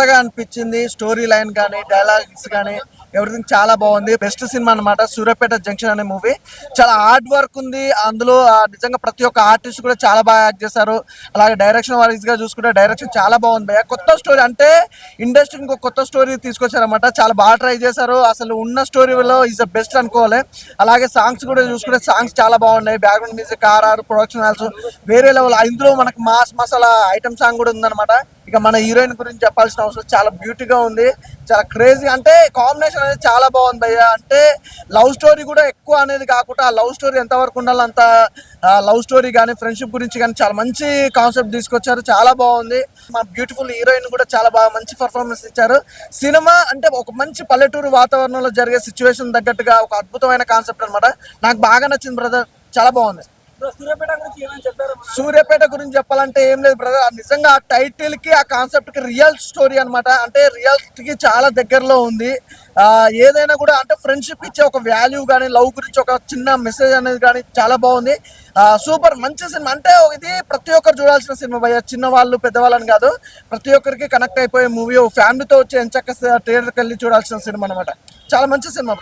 కొత్తగా అనిపించింది story line కానీ డైలాగ్స్ కానీ ఎవ్రీథింగ్ చాలా బాగుంది. బెస్ట్ సినిమా అన్నమాట సూర్యాపేట జంక్షన్ అనే మూవీ చాలా హార్డ్ వర్క్ ఉంది. అందులో ఆ, నిజంగా ప్రతి ఒక్క ఆర్టిస్ట్ కూడా చాలా బాగా యాక్ట్ చేశారు. అలాగే డైరెక్షన్ వైజ్గా చూసుకుంటే డైరెక్షన్ చాలా బాగుంది భయ్య. కొత్త స్టోరీ అంటే ఇండస్ట్రీ ఇంకో కొత్త స్టోరీ తీసుకొచ్చారన్నమాట. చాలా బాగా ట్రై చేశారు. అసలు ఉన్న స్టోరీలో ఈజ్ ద బెస్ట్ అనుకోవాలి. అలాగే సాంగ్స్ కూడా చూసుకుంటే సాంగ్స్ చాలా బాగున్నాయి. Background music RR production also వేరే లెవెల్ ఇందులో మనకు మాస్ మసాలా ఐటమ్ సాంగ్ కూడా ఉందన్నమాట. ఇక మన హీరోయిన్ గురించి చెప్పాల్సిన అవసరం చాలా బ్యూటీగా ఉంది. చాలా క్రేజీ అంటే కాంబినేషన్ అనేది చాలా బాగుంది భయ్య. అంటే లవ్ స్టోరీ కూడా ఎక్కువ అనేది కాకుండా ఆ లవ్ స్టోరీ ఎంతవరకు ఉండాలి అంత లవ్ స్టోరీ కానీ ఫ్రెండ్షిప్ గురించి కానీ చాలా మంచి కాన్సెప్ట్ తీసుకొచ్చారు. చాలా బాగుంది. మా బ్యూటిఫుల్ హీరోయిన్ కూడా చాలా బాగా మంచి పర్ఫార్మెన్స్ ఇచ్చారు. సినిమా అంటే ఒక మంచి పల్లెటూరు వాతావరణంలో జరిగే సిచ్యువేషన్ తగ్గట్టుగా ఒక అద్భుతమైన కాన్సెప్ట్ అనమాట నాకు బాగా నచ్చింది బ్రదర్ చాలా బాగుంది. సూర్యాపేట గురించి ఏమైనా సూర్యాపేట గురించి చెప్పాలంటే ఏం లేదు బ్రదర్ నిజంగా ఆ టైటిల్కి ఆ కాన్సెప్ట్కి రియల్ స్టోరీ అనమాట అంటే రియల్కి చాలా దగ్గరలో ఉంది. ఏదైనా కూడా అంటే ఫ్రెండ్షిప్ ఇచ్చే ఒక వాల్యూ కానీ లవ్ గురించి ఒక చిన్న మెసేజ్ అనేది కానీ చాలా బాగుంది. సూపర్ మంచి సినిమా అంటే ఇది ప్రతి ఒక్కరు చూడాల్సిన సినిమా భయ్య. చిన్న వాళ్ళు పెద్దవాళ్ళని కాదు ప్రతి ఒక్కరికి కనెక్ట్ అయిపోయే మూవీ ఫ్యామిలీతో వచ్చి ఎంచక్క థియేటర్కి వెళ్ళి చూడాల్సిన సినిమా అనమాట చాలా మంచి సినిమా.